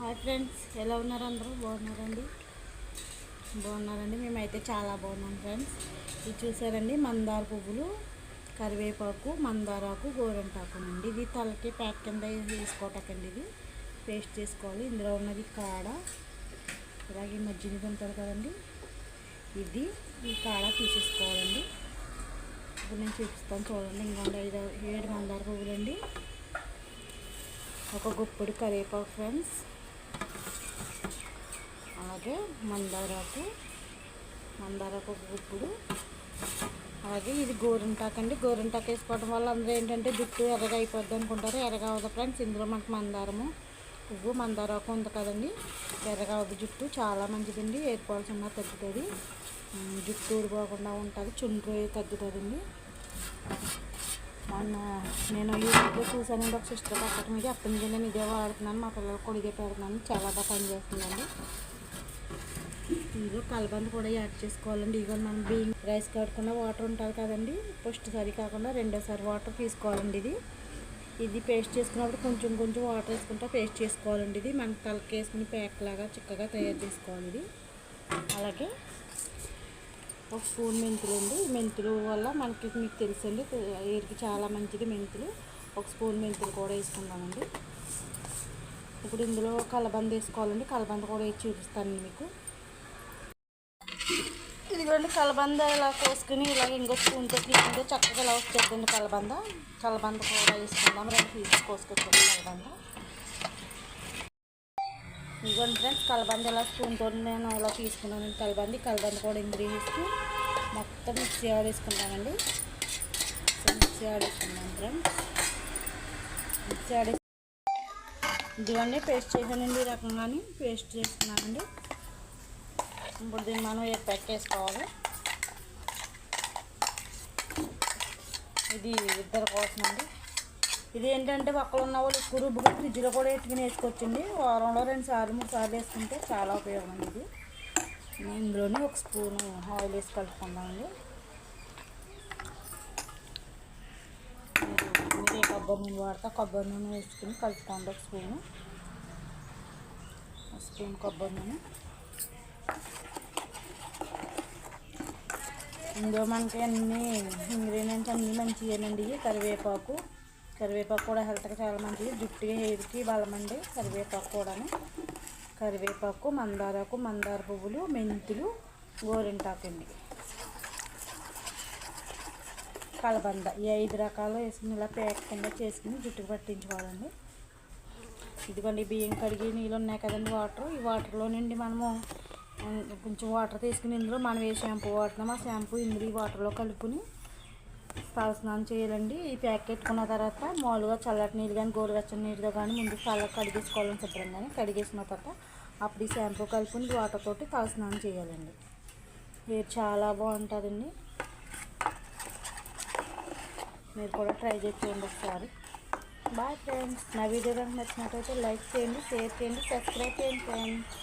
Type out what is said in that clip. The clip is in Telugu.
హాయ్ ఫ్రెండ్స్ ఎలా ఉన్నారు అందరూ? బాగున్నారండి? బాగున్నారండి. మేమైతే చాలా బాగున్నాం ఫ్రెండ్స్. ఇది చూసారండి మందార పువ్వులు కరివేపాకు మందారాకు గోరంటాకు అండి ఇది తలకి ప్యాక్ కింద వేసుకోవటాకండి ఇది. పేస్ట్ చేసుకోవాలి. ఇందులో ఉన్నది కాడ. అలాగే మజ్జిగ ఉంటుంది కదండి. ఇది ఈ కాడ తీసేసుకోవాలండి. ఇప్పుడు నేను చూపిస్తాను చూడండి. ఇంకొండ ఐదు ఏడు మందార పువ్వులండి. ఒక గుప్పుడు కరివేపాకు ఫ్రెండ్స్. అలాగే మందారాకు మందారాకు ఒక గుప్పుడు. అలాగే ఇది గోరింటాకు అండి. గోరింటాకు వేసుకోవడం వల్ల అందరూ ఏంటంటే జుట్టు ఎర్రగా అయిపోద్ది అనుకుంటారు. ఎర్రగా అవ్వదు ఫ్రెండ్స్. ఇందులో మనకు మందారము పువ్వు మందారాకు ఉంది కదండి. ఎర్రగా అవ్వదు జుట్టు. చాలా మంచిదండి. ఏర్పాల్సి ఉన్నా తగ్గుతుంది. జుట్టు ఊడిపోకుండా ఉంటుంది. చుండ్రు తగ్గుతుందండి. మొన్న నేను యూట్యూబ్లో చూసానండి ఒక సిస్టర్ పక్కన మీద అప్పటి నుంచి నేను ఇదే వాడుతున్నాను. మా పిల్లలకు కూడా ఇదే పెడుతున్నాను. చాలా బాగా పనిచేస్తుందండి. ఇందులో కలబంద కూడా యాడ్ చేసుకోవాలండి. ఇదిగో మనం బియ్యం రైస్ కడుకున్న వాటర్ ఉంటుంది కదండి. ఫస్ట్ సారి కాకుండా రెండోసారి వాటర్ తీసుకోవాలండి ఇది. ఇది పేస్ట్ చేసుకున్నప్పుడు కొంచెం కొంచెం వాటర్ వేసుకుంటా పేస్ట్ చేసుకోవాలండి ఇది. మనం తలకేసుకుని ప్యాక్ లాగా చిక్కగా తయారు చేసుకోవాలి ఇది. అలాగే ఒక స్పూన్ మెంతులు అండి. మెంతులు వల్ల మనకి మీకు తెలుసండి ఏరికి చాలా మంచిది మెంతులు. ఒక స్పూన్ మెంతులు కూడా వేసుకుందామండి. ఇప్పుడు ఇందులో కలబంద వేసుకోవాలండి. కలబంద కూడా వేసి చూపిస్తాను మీకు. ఇదిగోండి కలబంద ఇలా కోసుకుని ఇలాగ ఇంకో స్పూన్తో తీసుకుంటే చక్కగా ఇలా వచ్చేద్దండి కలబంద. కలబంద కూడా వేసుకుందాం. రెండు పీసెస్ కోసుకొచ్చాము కలబంద. ఇదిగోండి ఫ్రెండ్స్ కలబంద ఇలా స్పూన్తో నేను ఇలా తీసుకున్నాను. కలబంద కలబంద కూడా ఇందులో వేసి మొత్తం మిక్సీ ఆడేసుకుంటానండి. మిక్సీ ఆడేసుకున్నాను ఫ్రెండ్స్. మిక్సీ ఆడేసి ఇదిగోండి పేస్ట్ చేశానండి ఈ రకంగానే. పేస్ట్ చేసుకున్నానండి ఇప్పుడు దీన్ని మనం పెట్టేసుకోవాలి? ఇది ఇద్దరు కోసం అండి. ఇది ఏంటంటే పక్కన ఉన్న వాళ్ళు కురుబుగా ఫ్రిడ్జ్లో కూడా ఎట్టుకుని వేసుకోవచ్చండి వారంలో రెండు సార్లు మూడు సార్లు వేసుకుంటే చాలా ఉపయోగం అండి ఇది. ఇందులోనే ఒక స్పూను ఆయిల్ వేసి కలుపుకుందామండి. మీరు కొబ్బరి నూనె వాడతా కొబ్బరి నూనె వేసుకుని కలుపుకోండి ఒక స్పూను. స్పూన్ కొబ్బరి నూనె. ఇందులో మనకి అన్ని ఇంగ్రీడియంట్స్ అన్నీ మంచిగానండి కరివేపాకు. కరివేపాకు కూడా హెల్త్కి చాలా మంచిది. జుట్టుకి హెయిర్కి బలమండి కరివేపాకు కూడాను. కరివేపాకు మందారాకు మందార పువ్వులు మెంతులు గోరింటాకు అండి కలబంద. ఈ ఐదు రకాలు వేసుకుని ఇలా ప్యాక్ కింద చేసుకుని జుట్టుకు పట్టించుకోవాలండి. ఇదిగోండి బియ్యం కడిగి నీళ్ళు ఉన్నాయి కదండి వాటర్. ఈ వాటర్లో నుండి మనము కొంచెం వాటర్ తీసుకుని ఇందులో మనం ఏ షాంపూ వాడుతున్నాం ఆ షాంపూ ఇందులో ఈ వాటర్లో కలుపుని తలస్నానం చేయాలండి. ఈ ప్యాక్ పెట్టుకున్న తర్వాత మామూలుగా చల్లటి నీళ్ళు కానీ గోరువెచ్చని నీళ్ళతో కానీ ముందు చల్లగా కడిగేసుకోవాలని శుభ్రంగానే కడిగేసిన తర్వాత అప్పుడు ఈ షాంపూ కలుపుని వాటర్ తోటి తలస్నానం చేయాలండి. హెయిర్ చాలా బాగుంటుందండి. మీరు కూడా ట్రై చేసి ఒకసారి. Bye friends. నా వీడియో కనుక నచ్చినట్టయితే లైక్ చేయండి షేర్ చేయండి సబ్స్క్రైబ్ చేయండి ఫ్రెండ్స్.